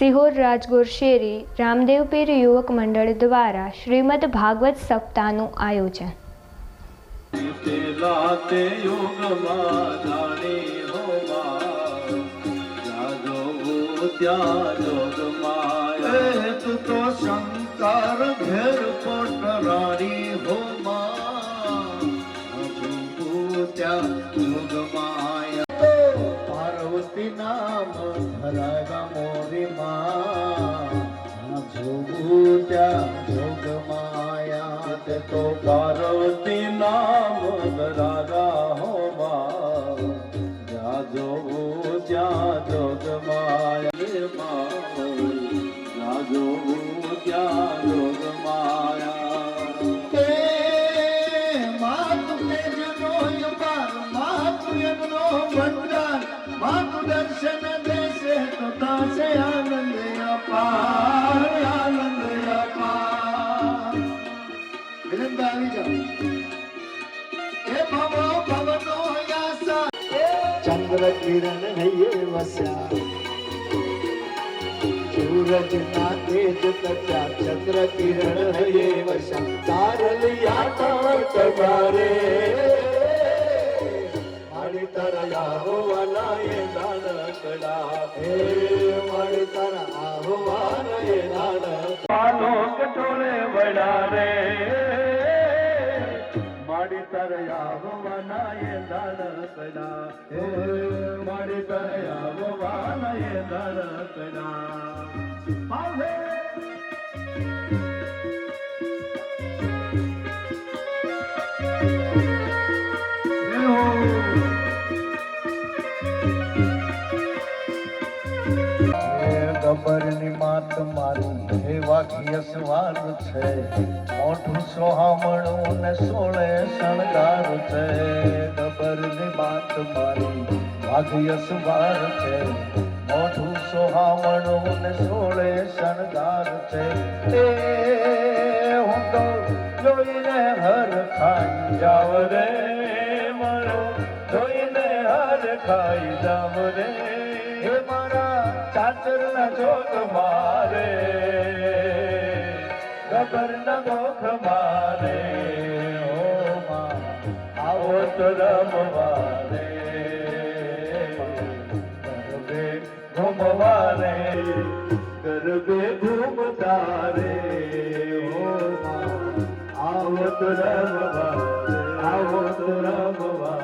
સિહોર રાજગોર શેરી રામદેવપીર યુવક મંડળ દ્વારા શ્રીમદ ભાગવત સપ્તાહનું આયોજન. ત્યાં તું શંકર ઘેર પોટરાણી હોમાં તે પાર્વતી નામ ધરાગા હોવા જ્યાં જોગું ત્યાં જોગમાયા. જ્યાં આવી જાઓ ચંદ્ર કિરણ હૈયે વસ્યા સૂરજ ના તેજ તચ્યા ચંદ્ર કિરણ હૈયે વસ્યા તારલિયા તળ તગારે મારી તરયા હોવાના એ નાનકડા હે મારી તરા હોવાના એ નાનકડા પાલો કટોરે વડા રે મારી તરયા હોવાના એ નાનકડા મારી હે વાઘિય સવાર છે. મોઠું સોહામણું ને સોળે શણગાર છે. ગબરની માત મારી વાઘીય સ્વાર છે. મોઠું સોહામણું ને સોળે શણગાર છે. એ હું તો જોઈને હર ખાઈ જાવ રે મારો. જોઈને હર ખાઈ જાવ રે. મારા ચાચર ન જોગ મારે ગબર ન ગોખ મારે. ઓ માં, આવો તો રમવારે, ગરબે ઘૂમવારે, ગરબે ઘૂમતારે. ઓ માં, આવો તો રમવારે, આવો તો રમવા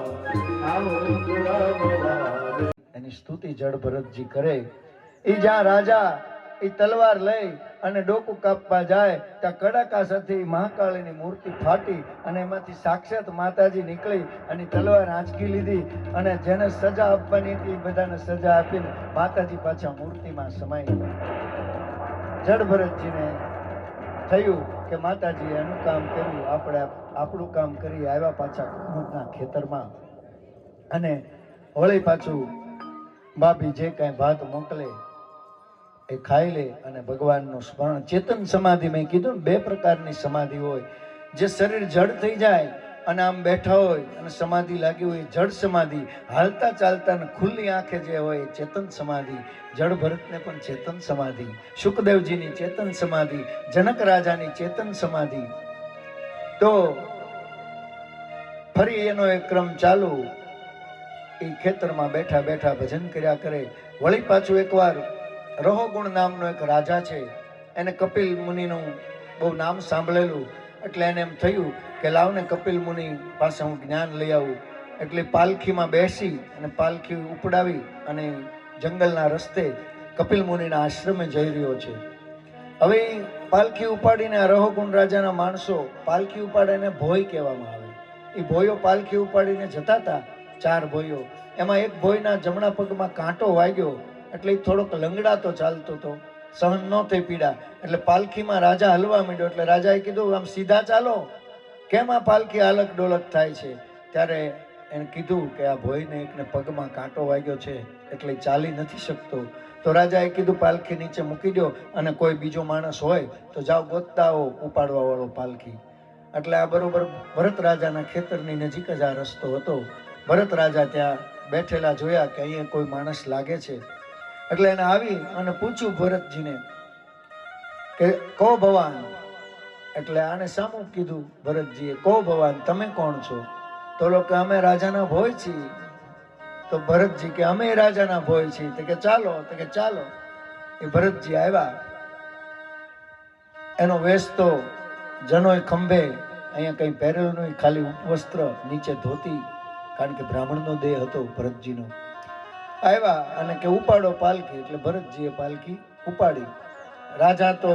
આવો તો રમવારે. એની સ્તુતિ જડ ભરતજી કરે એ જ્યાં રાજા એ તલવાર લઈ અને ડોકું કાપવા જાય, ત્યાં કડાકાસરથી મહાકાળીની મૂર્તિ ફાટી અને એમાંથી સાક્ષાત માતાજી નીકળી અને તલવાર આંચકી લીધી અને જેને સજા આપવાની હતી બધાને સજા આપીને માતાજી પાછા મૂર્તિમાં સમાઈ જડ થયું કે માતાજી એનું કામ કર્યું, આપણે આપણું કામ કરી આવ્યા પાછા કુમુદના ખેતરમાં. અને વળી પાછું બાપી જે કાંઈ ભાત મોકલે એ ખાઈ લે અને ભગવાનનું સ્મરણ, ચેતન સમાધિ મેં કીધું ને, બે પ્રકારની સમાધિ હોય. જે શરીર જડ થઈ જાય અને આમ બેઠા હોય અને સમાધિ લાગી હોય જડ સમાધિ. હાલતા ચાલતા ને ખુલ્લી આંખે જે હોય ચેતન સમાધિ. જડ ભરતને પણ ચેતન સમાધિ. સુખદેવજીની ચેતન સમાધિ, જનક રાજાની ચેતન સમાધિ. તો ફરી એનો એક ક્રમ ચાલુ. એ ખેતરમાં બેઠા બેઠા ભજન કર્યા કરે. વળી પાછું એકવાર રહોગુણ નામનો એક રાજા છે. એને કપિલ મુનિનું બહુ નામ સાંભળેલું. એટલે એને એમ થયું કે લાવને કપિલ મુનિ પાસે હું જ્ઞાન લઈ આવું. એટલે પાલખીમાં બેસી અને પાલખી ઉપડાવી અને જંગલના રસ્તે કપિલ મુનિના આશ્રમે જઈ રહ્યો છે. હવે પાલખી ઉપાડીને આ રહોગુણ રાજાના માણસો પાલખી ઉપાડીને ભોય કહેવામાં આવે. એ ભોયો પાલખી ઉપાડીને જતા હતા ચાર ભોયો. એમાં એક ભોયના જમણા પગમાં કાંટો વાગ્યો એટલે થોડોક થોડોક લંગડાતો ચાલતો હતો સહન ન થઈ પીડા. એટલે પાલખીમાં રાજા હલવા માંડ્યો. એટલે રાજાએ કીધું, આમ સીધા ચાલો. કેમ આ પાલખી આલક ડોલક થાય છે? ત્યારે એને કીધું કે આ ભોયને એકને પગમાં કાંટો વાગ્યો છે, એટલે ચાલી નથી શકતો. તો રાજાએ કીધું, પાલખી નીચે મૂકી દો અને કોઈ બીજો માણસ હોય તો જાઓ ગોતતા હો ઉપાડવા વાળો પાલખી. એટલે આ બરોબર ભરત રાજાના ખેતરની નજીક જ આ રસ્તો હતો. ભરત રાજા ત્યાં બેઠેલા જોયા કે અહીંયા કોઈ માણસ લાગે છે. એટલે એને આવી અને પૂછ્યું ભરતજીને કે કો ભવાન. એટલે આને સામું કીધું ભરતજીએ કો ભવાન, તમે કોણ છો? તો લોકો, અમે રાજાના ભોય છીએ. તો ભરતજી કે, અમે રાજાના ભોય છીએ. તો કે, ચાલો, તો કે, ચાલો. એ ભરતજી આવ્યા. એનો વેશ તો જનોય ખંભે અહીંયા કંઈ પહેરેલું નહીં, ખાલી ઉપવસ્ત્ર નીચે ધોતી, કારણ કે બ્રાહ્મણનો દેહ હતો ભરતજીનો. આવ્યા અને કે ઉપાડો પાલખી, એટલે ભરતજીએ પાલખી ઉપાડી. રાજા તો,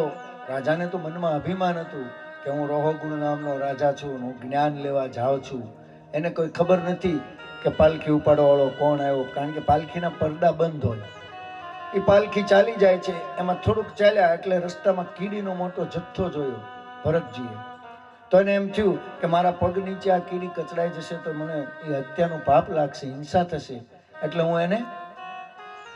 રાજાને તો મનમાં અભિમાન હતું કે હું રોહગુણ નામનો રાજા છું હું જ્ઞાન લેવા જાઉં છું. એને કોઈ ખબર નથી કે પાલખી ઉપાડવા વાળો કોણ આવ્યો, કારણ કે પાલખીના પરદા બંધ હોય. એ પાલખી ચાલી જાય છે, એમાં થોડુંક ચાલ્યા એટલે રસ્તામાં કીડીનો મોટો જથ્થો જોયો ભરતજીએ. તો એને એમ થયું કે મારા પગ નીચે આ કીડી કચડાઈ જશે તો મને એ હત્યાનું પાપ લાગશે, હિંસા થશે. એટલે હું એને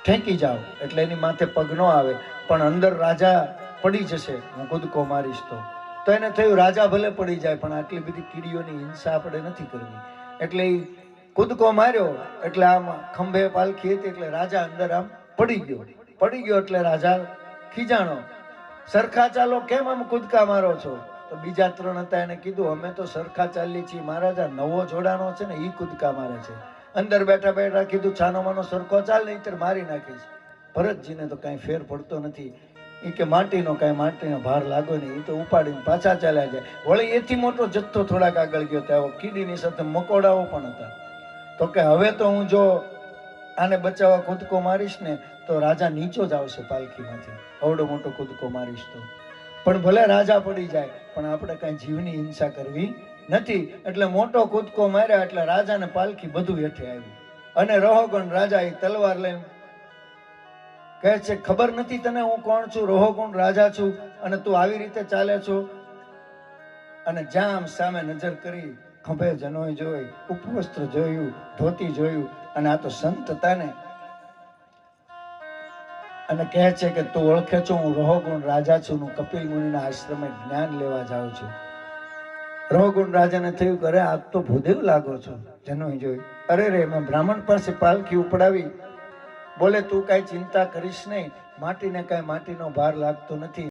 ઠેંકી જાઓ, એટલે એની માથે પગ ન આવે, પણ અંદર રાજા પડી જશે. હું કૂદકો મારીશ તો. તો એને થયું, રાજા ભલે પડી જાય, પણ આટલી બધી કીડીઓની હિંસા આપણે નથી કરવી. એટલે એ કૂદકો માર્યો એટલે આમ ખંભે પાલખી હતી, એટલે રાજા અંદર આમ પડી ગયો. પડી ગયો એટલે રાજા ખીજાણો. સરખા ચાલો, કેમ આમ કૂદકા મારો છો? તો બીજા ત્રણ હતા એને કીધું, અમે તો સરખા ચાલીએ છીએ, મહારાજા, નવો જોડાનો છે ને એ કૂદકા મારે છે. અંદર બેઠા બેઠા કીધું, છાનો માનો સરખો ચાલ નહીં મારી નાખીશ. ભરતજીને તો કાંઈ ફેર પડતો નથી. એ કે માટીનો કાંઈ માટીનો ભાર લાગો નહીં એ તો ઉપાડીને પાછા ચાલ્યા જાય. વળી એથી મોટો જથ્થો થોડાક આગળ ગયો, ત્યાં કીડીની સાથે મકોડાઓ પણ હતા. તો કે હવે તો હું જો આને બચાવવા કૂદકો મારીશ ને, તો રાજા નીચો જ આવશે પાલખીમાંથી. અવડો મોટો કૂદકો મારીશ તો. પણ ભલે રાજા પડી જાય, પણ આપણે કાંઈ જીવની હિંસા કરવી નથી, એટલે મોટો કૂદકો માર્યા એટલે રાજાને પાલખી બધું હેઠે આવ્યું. અને રહોગણ રાજા એ તલવાર લઈને કહે છે, ખબર નથી તને હું કોણ છું? રોહોગુણ રાજા છું અને તું આવી રીતે ચાલે છો? અને જ્યાં સામે નજર કરી ખંભે જનોય જોઈ, ઉપવસ્ત્ર જોયું, ધોતી જોયું, અને આ તો સંત હતા ને અને કહે છે કે તું ઓળખે છો, હું રોહગુણ રાજા છું, હું કપિલ મુનિના આશ્રમે જ્ઞાન લેવા જાઉં છું. રોહગુણ રાજાને થયું કે અરે તો ભૂદેવ લાગો છો. જનોય જોયું. અરે રે મેં બ્રાહ્મણ પાસે પાલખી ઉપડાવી. બોલે, તું કાંઈ ચિંતા કરીશ નહીં. માટીને કાંઈ માટીનો ભાર લાગતો નથી.